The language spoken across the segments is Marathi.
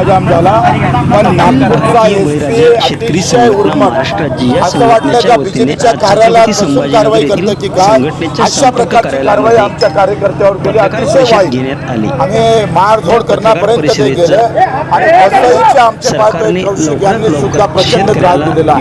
चक्काजाम झाला पण नागपूरचा अतिशय उर्मट असं वाटलं का बीजेपीच्या कार्यालयात बसून कारवाई करतं की काय अशा प्रकारची कारवाई आमच्या कार्यकर्त्यावर केली. अतिशय वाईट. आणि मारझोड करण्यापर्यंत ते गेले. आणि वसईचे आमचे सरकारने पाच कौशिक लवकरात यांनी सुद्धा प्रचंड त्रास दिलेला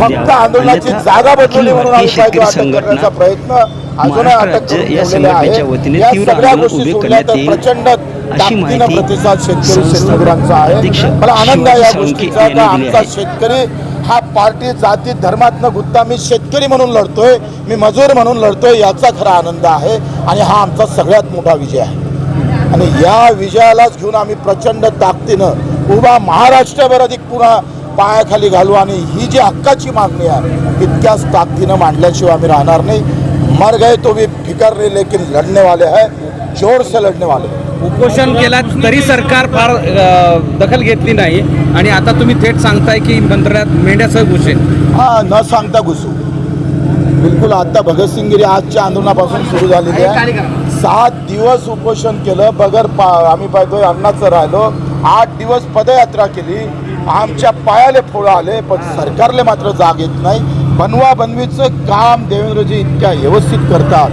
फक्त. आंदोलनाची जागा बदलली म्हणून आम्ही करण्याचा प्रयत्न. महाराष्ट्र राज्य या संघटनेच्या वतीने तीव्र आंदोलन उभे करण्यात येईल. प्रचंड अशी माहिती संस्था अध्यक्ष शिवाजी यांनी दिली आहे. हा पार्टी जाती धर्मातनं गुत्ता मी शेतकरी म्हणून लढतोय मी मजूर म्हणून लढतोय याचा खरा आनंद आहे आणि हा आमचा सगळ्यात मोठा विजय आहे आणि या विजयालाच घेऊन आम्ही प्रचंड ताकदीनं उभा महाराष्ट्रभर अधिक पुन्हा पायाखाली घालू आणि ही जी हक्काची मागणी आहे तितक्याच ताकदीनं मांडल्याशिवाय आम्ही राहणार नाही मर गए तो भी फिकर नाही लेकिन लढने वाले है जोर से लढने वाले. उपोषण केला तरी सरकार फार दखल घेतली नाही. आणि आता तुम्ही थेट सांगताय की मंत्रालयात मेंढ्यासह घुसेल. हा न सांगता घुसू. बिलकुल आता भगतसिंगगिरी आजच्या आंदोलनापासून सुरू झालेली आहे. सात दिवस उपोषण केलं. बगर पा आम्ही पाहतोय अन्नाचं राहिलो. आठ दिवस पदयात्रा केली. आमच्या पायाले फोळं आले पण सरकारले मात्र जाग येत नाही. बनवा बनवीचं काम देवेंद्रजी इतक्या व्यवस्थित करतात.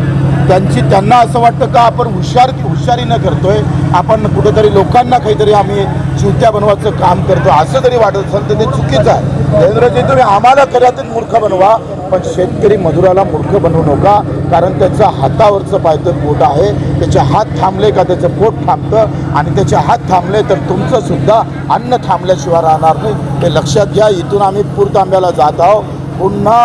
त्यांची त्यांना असं वाटतं का आपण हुशार हुशारीनं करतोय? आपण कुठेतरी लोकांना काहीतरी आम्ही चिवत्या बनवायचं काम करतो असं जरी वाटत असेल तर ते चुकीचं आहे. देवेंद्रजी तुम्ही आम्हाला खऱ्यातच मूर्ख बनवा पण शेतकरी मजुराला मूर्ख बनवू नका कारण त्याचं हातावरचं पायतं पोट आहे. त्याचे हात थांबले का त्याचं पोट थांबतं? आणि त्याचे हात थांबले तर तुमचंसुद्धा अन्न थांबल्याशिवाय राहणार नाही. ते लक्षात घ्या इथून आम्ही पूर तांब्याला जात आहोत. पुन्हा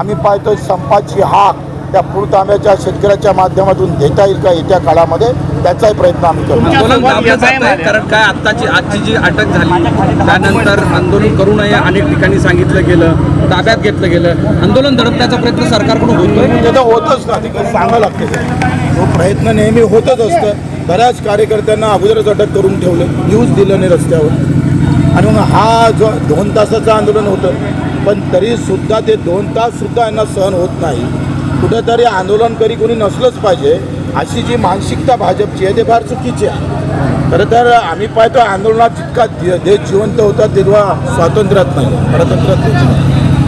आम्ही पाहतोय संपाची हाक त्या पूर तांब्याच्या शेतकऱ्याच्या माध्यमातून देता येईल का येत्या काळामध्ये? त्याचाही प्रयत्न आम्ही करतो कारण काय आत्ताची आजची जी अटक झाली त्यानंतर आंदोलन करू नये अनेक ठिकाणी सांगितलं गेलं ताब्यात घेतलं गेलं. आंदोलन दडपण्याचा प्रयत्न सरकारकडून होतोय? ते तर होतच ना ते काही सांगावं लागतं ते. तो प्रयत्न नेहमी होतच असतं. बऱ्याच कार्यकर्त्यांना अगोदरच अटक करून ठेवलं न्यूज दिलं नाही रस्त्यावर. आणि मग हा जो दोन तासाचं आंदोलन होतं पण तरीसुद्धा ते दोन ताससुद्धा यांना सहन होत नाही. कुठेतरी आंदोलनकरी कोणी नसलंच पाहिजे अशी जी मानसिकता भाजपची आहे ते फार चुकीची आहे. खरं तर आम्ही पाहतो आंदोलनात जितका देश जिवंत होता तेव्हा स्वातंत्र्यात नाही परतंत्र्यात नाही.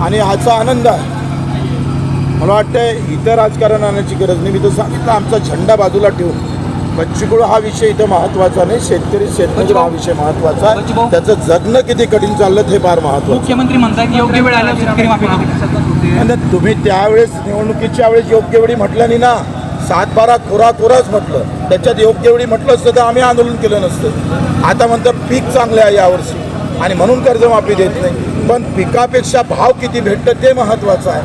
आणि ह्याचा आनंद आहे. मला वाटतं इथं राजकारण आणण्याची गरज नाही. मी तर सांगितलं आमचा झेंडा बाजूला ठेवून. बच्चूकडं हा विषय इथं महत्त्वाचा नाही. शेतकरी शेतमजूर हा विषय महत्त्वाचा आहे. त्याचं जगणं किती कठीण चाललं हे फार मुख्यमंत्री म्हणतात योग्य वेळ शेतकरी तुम्ही त्यावेळेस निवडणुकीच्या वेळेस योग्य वेळी म्हटलं नाही ना. सात बारा कोरा कोराच म्हटलं. त्याच्यात योग्य वेळी म्हटलं असतं तर आम्ही आंदोलन केलं नसतं. आता म्हणतं पीक चांगलं आहे यावर्षी. आणि म्हणून कर्जमाफी देत नाही. पण पिकापेक्षा भाव किती भेटतं ते महत्त्वाचं आहे.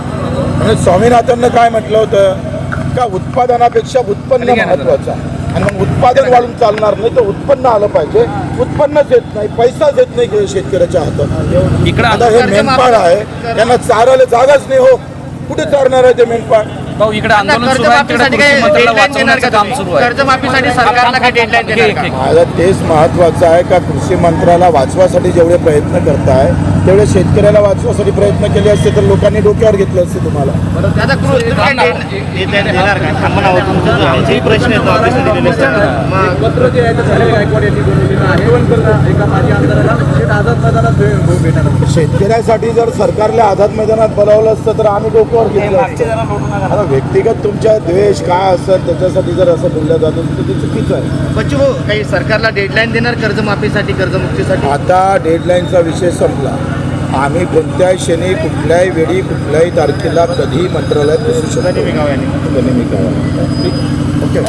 म्हणजे स्वामीनाथननं काय म्हटलं होतं? का उत्पादनापेक्षा उत्पन्न महत्त्वाचं आहे. आणि मग उत्पादन वाढून चालणार नाही तर उत्पन्न आलं पाहिजे. उत्पन्नच येत नाही पैसाच येत नाही शेतकऱ्याच्या हातात. इकडं आता हे मेंढपाळ आहे त्यांना चारायला जागाच नाही हो. कुठे चारणार आहे ते मेंढपाळ? भाऊ इकडे आंदोलन सुरू आहे तिकडे कर्जमाफीसाठी कृषी काही मंत्र्याला डेडलाईन देणार वाचवण्याचं का काम सुरू तुम्ही? आहे. कर्जमाफीसाठी सरकारला काही डेडलाईन देणार का? माझं तेच महत्त्वाचं आहे का कृषी मंत्र्याला वाचवासाठी जेवढे प्रयत्न करताय तेवढे शेतकऱ्याला वाचवासाठी प्रयत्न केले असते तर लोकांनी डोक्यावर घेतलं असते तुम्हाला. आता कृ- तुम्ही काही डेड- deadline देणार का? थांबा ना हो, तुमचं जो आमचाही प्रश्न येतो ऑफिसला दिलेले असतात. मग पत्र जे आहे ते झाले गायकवाड यांनी बनवलेलं आहे. एका माजी आमदाराला थेट आझाद मैदानात भेट- भेटणार. शेतकऱ्यासाठी जर सरकारला आझाद मैदानात बोलावलं असतं तर आम्ही डोक्यावर घेतलं असतं. आता व्यक्तिगत तुमच्या द्वेष काय असेल त्याच्यासाठी जर असं बोललं जातं तर ते चुकीचं आहे. बच्चू भाऊ, काही सरकारला डेडलाईन देणार कर्जमाफीसाठी कर्जमुक्तीसाठी? आता डेडलाईनचा विषय संपला. आम्ही कोणत्याही क्षणी कुठल्याही वेळी कुठल्याही तारखेला कधीही मंत्रालयात बसू शकतो. ओके.